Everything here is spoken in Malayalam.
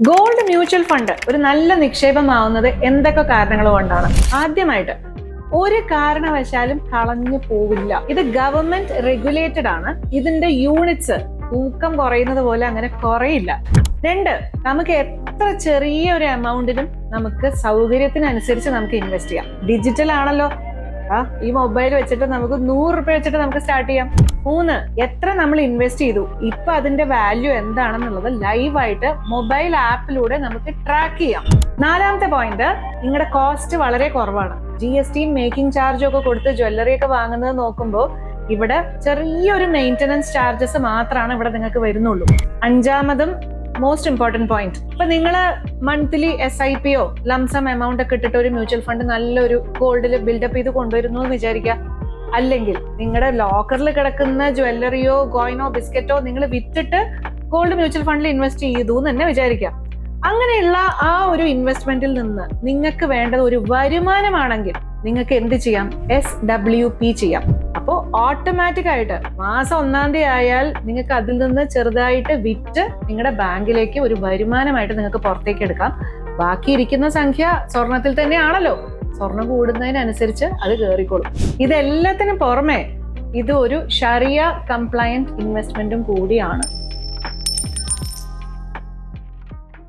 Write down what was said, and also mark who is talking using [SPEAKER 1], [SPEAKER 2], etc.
[SPEAKER 1] ഗോൾഡ് മ്യൂച്വൽ ഫണ്ട് ഒരു നല്ല നിക്ഷേപമാവുന്നത് എന്തൊക്കെ കാരണങ്ങൾ കൊണ്ടാണ്? ആദ്യമായിട്ട് ഒരു കാരണവശാലും കളഞ്ഞു പോവില്ല. ഇത് ഗവൺമെന്റ് റെഗുലേറ്റഡ് ആണ്. ഇതിന്റെ യൂണിറ്റ്സ് തൂക്കം കുറയുന്നത് പോലെ അങ്ങനെ കുറയില്ല. രണ്ട് നമുക്ക് എത്ര ചെറിയ ഒരു എമൗണ്ടിനും നമുക്ക് സൗകര്യത്തിനനുസരിച്ച് നമുക്ക് ഇൻവെസ്റ്റ് ചെയ്യാം. ഡിജിറ്റൽ ആണല്ലോ. ഈ മൊബൈൽ വെച്ചിട്ട് നമുക്ക് നൂറ് റുപ്യ വെച്ചിട്ട് നമുക്ക് സ്റ്റാർട്ട് ചെയ്യാം. മൂന്ന് എത്ര നമ്മൾ ഇൻവെസ്റ്റ് ചെയ്തു? ഇപ്പൊ അതിന്റെ വാല്യൂ എന്താണെന്നുള്ളത് ലൈവായിട്ട് മൊബൈൽ ആപ്പിലൂടെ നമുക്ക് ട്രാക്ക് ചെയ്യാം. നാലാമത്തെ പോയിന്റ് നിങ്ങളുടെ കോസ്റ്റ് വളരെ കുറവാണ്. ജി എസ് ടിയും മേക്കിംഗ് ചാർജും ഒക്കെ കൊടുത്ത് ജ്വല്ലറി ഒക്കെ വാങ്ങുന്നത് നോക്കുമ്പോൾ ഇവിടെ ചെറിയൊരു മെയിന്റനൻസ് ചാർജസ് മാത്രമാണ് ഇവിടെ നിങ്ങൾക്ക് വരുന്നുള്ളൂ. അഞ്ചാമതും മോസ്റ്റ് ഇമ്പോർട്ടന്റ് പോയിന്റ് ഇപ്പൊ നിങ്ങൾ മന്ത്ലി എസ് ഐ പിയോ ലംസം എമൗണ്ട് ഒക്കെ ഇട്ടിട്ട് ഒരു മ്യൂച്വൽ ഫണ്ട് നല്ലൊരു ഗോൾഡിൽ ബിൽഡപ്പ് ചെയ്ത് കൊണ്ടുവരുന്നു എന്ന് വിചാരിക്കുക അല്ലെങ്കിൽ നിങ്ങളുടെ ലോക്കറിൽ കിടക്കുന്ന ജ്വല്ലറിയോ കോയിനോ ബിസ്ക്കറ്റോ നിങ്ങൾ വിറ്റിട്ട് ഗോൾഡ് മ്യൂച്വൽ ഫണ്ടിൽ ഇൻവെസ്റ്റ് ചെയ്തു എന്ന് തന്നെ വിചാരിക്കാം. അങ്ങനെയുള്ള ആ ഒരു ഇൻവെസ്റ്റ്മെന്റിൽ നിന്ന് നിങ്ങൾക്ക് വേണ്ടത് ഒരു വരുമാനമാണെങ്കിൽ നിങ്ങൾക്ക് എന്ത് ചെയ്യാം? എസ് ഡബ്ല്യു പി ചെയ്യാം. ഓട്ടോമാറ്റിക് ആയിട്ട് മാസം ഒന്നാം തീയതി ആയാൽ നിങ്ങൾക്ക് അതിൽ നിന്ന് ചെറുതായിട്ട് വിറ്റ് നിങ്ങളുടെ ബാങ്കിലേക്ക് ഒരു വരുമാനമായിട്ട് നിങ്ങൾക്ക് പുറത്തേക്ക് എടുക്കാം. ബാക്കി ഇരിക്കുന്ന സംഖ്യ സ്വർണത്തിൽ തന്നെയാണല്ലോ. സ്വർണം കൂടുന്നതിനനുസരിച്ച് അത് കയറിക്കോളും. ഇതെല്ലാത്തിനും പുറമെ ഇത് ഒരു ഷറിയ കംപ്ലയന്റ് ഇൻവെസ്റ്റ്മെന്റും കൂടിയാണ്.